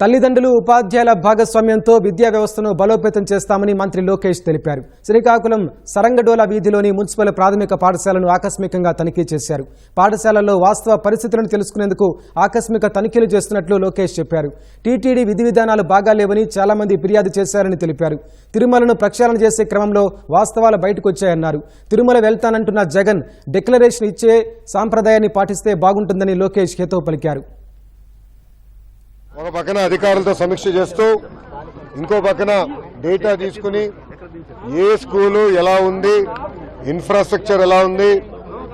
తల్లిదండ్రులు ఉపాధ్యాయుల భాగస్వామ్యంతో విద్యా వ్యవస్థను బలోపేతం చేస్తామని మంత్రి లోకేష్ తెలిపారు. శ్రీకాకుళం సరంగడోల వీధిలోని మున్సిపల్ ప్రాథమిక పాఠశాలను ఆకస్మికంగా తనిఖీ చేశారు. పాఠశాలలో వాస్తవ పరిస్థితులను తెలుసుకునేందుకు ఆకస్మిక తనిఖీలు చేస్తున్నట్లు లోకేష్ చెప్పారు. టీటీడీ విధి విధానాలు బాగాలేవని చాలామంది ఫిర్యాదు చేశారని తెలిపారు. తిరుమలను ప్రక్షాళన చేసే క్రమంలో వాస్తవాలు బయటకొచ్చాయన్నారు. తిరుమల వెళ్తానంటున్న జగన్ డిక్లరేషన్ ఇచ్చే సాంప్రదాయాన్ని పాటిస్తే బాగుంటుందని లోకేష్ హితవు పలికారు. ఒక పక్కన అధికారులతో సమీక్ష చేస్తూ ఇంకో పక్కన డేటా తీసుకుని ఏ స్కూలు ఎలా ఉంది ఇన్ఫ్రాస్ట్రక్చర్ ఎలా ఉంది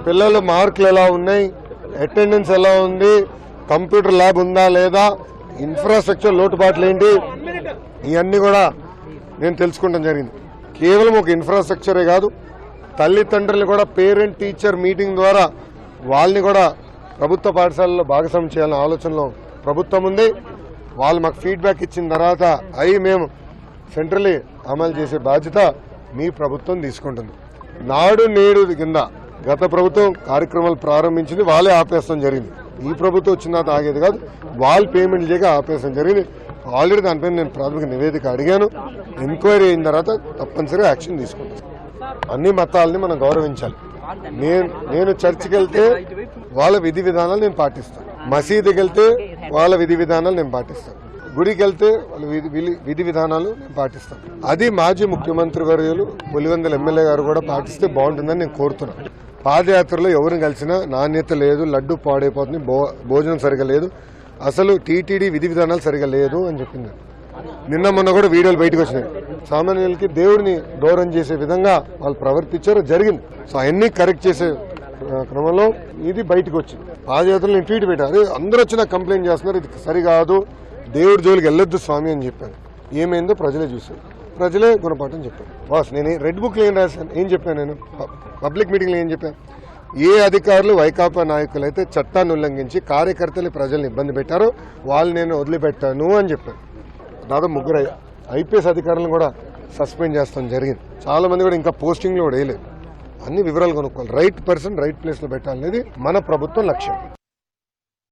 పిల్లలు మార్కులు ఎలా ఉన్నాయి అటెండెన్స్ ఎలా ఉంది కంప్యూటర్ ల్యాబ్ ఉందా లేదా ఇన్ఫ్రాస్ట్రక్చర్ లోటుపాట్లు ఏంటి ఇవన్నీ కూడా నేను తెలుసుకోవడం జరిగింది. కేవలం ఒక ఇన్ఫ్రాస్ట్రక్చరే కాదు తల్లిదండ్రులు కూడా పేరెంట్ టీచర్ మీటింగ్ ద్వారా వాళ్ళని కూడా ప్రభుత్వ పాఠశాలలో భాగస్వామ్యం చేయాలనే ఆలోచనలో ప్రభుత్వం ఉంది. వాళ్ళు మాకు ఫీడ్బ్యాక్ ఇచ్చిన తర్వాత అవి మేము సెంట్రలీ అమలు చేసే బాధ్యత మీ ప్రభుత్వం తీసుకుంటుంది. నాడు నేడు కింద గత ప్రభుత్వం కార్యక్రమాలు ప్రారంభించింది వాళ్ళే ఆపేస్తాం జరిగింది. ఈ ప్రభుత్వం వచ్చిన తర్వాత ఆగేది కాదు వాళ్ళు పేమెంట్ చేయక ఆపేస్తాం జరిగింది. ఆల్రెడీ దానిపైన నేను ప్రాథమిక నివేదిక అడిగాను. ఎంక్వైరీ అయిన తర్వాత తప్పనిసరిగా యాక్షన్ తీసుకుంటాను అన్ని మతాలని మనం గౌరవించాలి. నేను నేను చర్చికి వెళ్తే వాళ్ళ విధి విధానాలు నేను పాటిస్తాను. మసీదుకి వెళ్తే వాళ్ళ విధి విధానాలు నేను పాటిస్తాను. గుడికి వెళ్తే వాళ్ళ విధి విధి విధానాలు నేను పాటిస్తాను. అది మాజీ ముఖ్యమంత్రి వర్యులు పులివెందుల ఎమ్మెల్యే గారు కూడా పాటిస్తే బాగుంటుందని నేను కోరుతున్నాను. పాదయాత్రలో ఎవరిని కలిసినా నాణ్యత లేదు లడ్డు పాడైపోతుంది భో- భోజనం సరిగా లేదు. అసలు టీటీడీ విధి విధానాలు సరిగా లేదు అని చెప్పింది. నిన్న మొన్న కూడా వీడియోలు బయటకు వచ్చినాయి. సామాన్యులకి దేవుడిని గౌరవం చేసే విధంగా వాళ్ళు ప్రవర్తించారు జరిగింది. సో అవన్నీ కరెక్ట్ చేసే క్రమంలో ఇది బయటకు వచ్చింది. పాదయాత్రలు నేను ట్వీట్ పెట్టాను అందరూ వచ్చి నాకు కంప్లైంట్ చేస్తున్నారు. ఇది సరికాదు. దేవుడి జోలికి వెళ్ళొద్దు స్వామి అని చెప్పాను ఏమైందో ప్రజలే చూశారు. ప్రజలే గుణపాఠం చెప్పారు. బాస్ నేను రెడ్ బుక్లో ఏం రాశాను? ఏం చెప్పాను నేను? పబ్లిక్ మీటింగ్లో ఏం చెప్పాను? ఏ అధికారులు వైకాపా నాయకులు అయితే చట్టాన్ని ఉల్లంఘించి కార్యకర్తలు ప్రజల్ని ఇబ్బంది పెట్టారో వాళ్ళు నేను వదిలిపెట్టాను అని చెప్పాను దాదాపు ముగ్గురు ఐపీఎస్ అధికారులను కూడా సస్పెండ్ చేస్తాం జరిగింది. చాలా మంది కూడా ఇంకా పోస్టింగ్లో కూడా వేయలేదు. అన్ని వివరాలు కొనుక్కోవాలి. రైట్ పర్సన్ రైట్ ప్లేస్లో పెట్టాలనేది మన ప్రభుత్వం లక్ష్యం.